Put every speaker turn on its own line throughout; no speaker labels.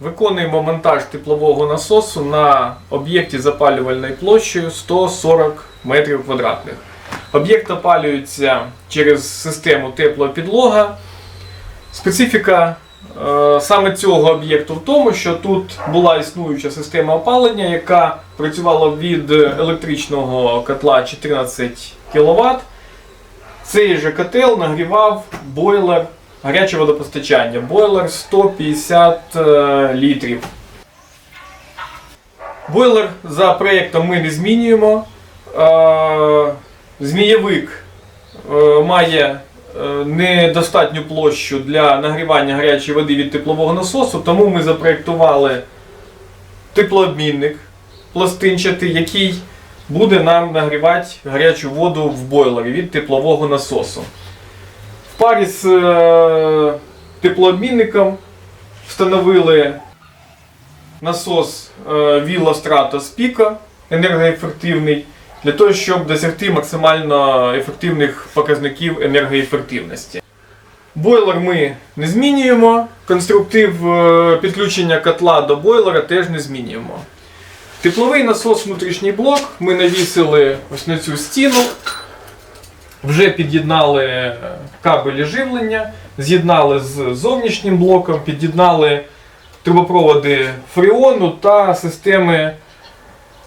Виконуємо монтаж теплового насосу на об'єкті запалювальною площею 140 метрів квадратних. Об'єкт опалюється через систему теплопідлога. Специфіка е, саме цього об'єкту в тому, що тут була існуюча система опалення, яка працювала від електричного котла 14 кВт. Цей же котел нагрівав бойлер гаряче водопостачання. Бойлер 150 е, літрів. Бойлер за проєктом ми не змінюємо. Е, Змієвик е, має недостатню площу для нагрівання гарячої води від теплового насосу, тому ми запроєктували теплообмінник пластинчатий, який буде нам нагрівати гарячу воду в бойлері від теплового насосу. Парі з е, теплообмінником встановили насос е, Villa Stratos енергоефективний для того, щоб досягти максимально ефективних показників енергоефективності. Бойлер ми не змінюємо. Конструктив е, підключення котла до бойлера теж не змінюємо. Тепловий насос внутрішній блок ми навісили ось на цю стіну. Вже під'єднали е, кабелі живлення, з'єднали з зовнішнім блоком, під'єднали трубопроводи фреону та системи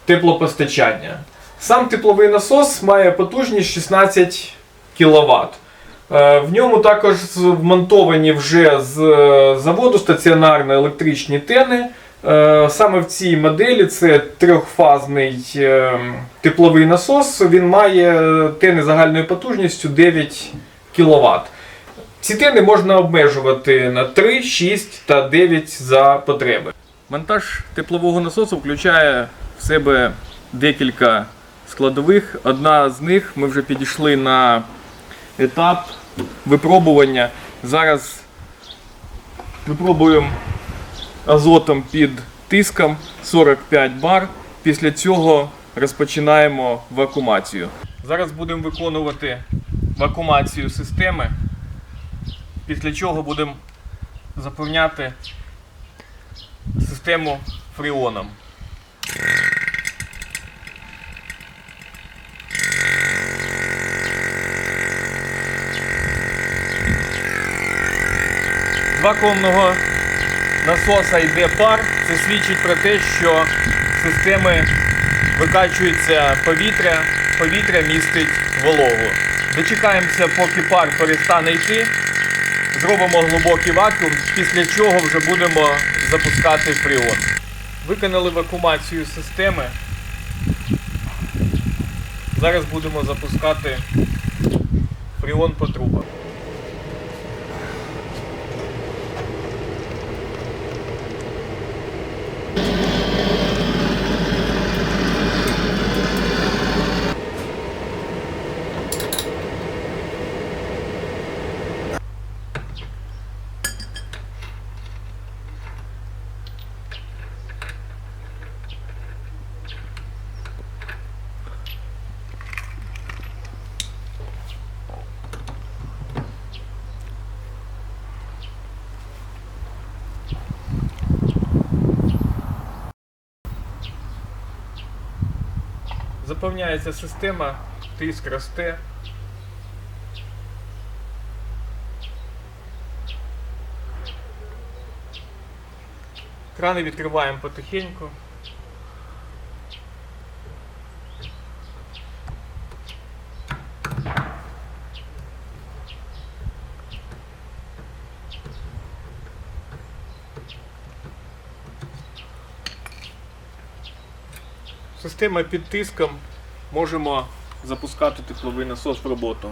теплопостачання. Сам тепловий насос має потужність 16 кВт. В ньому також вмонтовані вже з е, заводу стаціонарно електричні тени. Е, Саме в цій моделі це трьохфазний е, тепловий насос. Він має тени загальною потужністю 9 кВт. Ці тени можна обмежувати на 3, 6 та 9 за потреби. Монтаж теплового насосу включає в себе декілька складових. Одна з них ми вже підійшли на етап випробування. Зараз випробуємо азотом під тиском 45 бар. Після цього розпочинаємо вакуумацію. Зараз будемо виконувати вакуумацію системи, після чого будемо заповняти систему фреоном. Вакуумного насоса йде пар. Це свідчить про те, що з системи викачується повітря, повітря містить вологу. Дочекаємося, поки пар перестане йти. Зробимо глибокий вакуум, після чого вже будемо запускати фреон. Виконали вакуумацію системи. Зараз будемо запускати фреон по трубах. Заповняється система, тиск росте. Крани відкриваємо потихеньку. Система під тиском можемо запускати тепловий насос в роботу.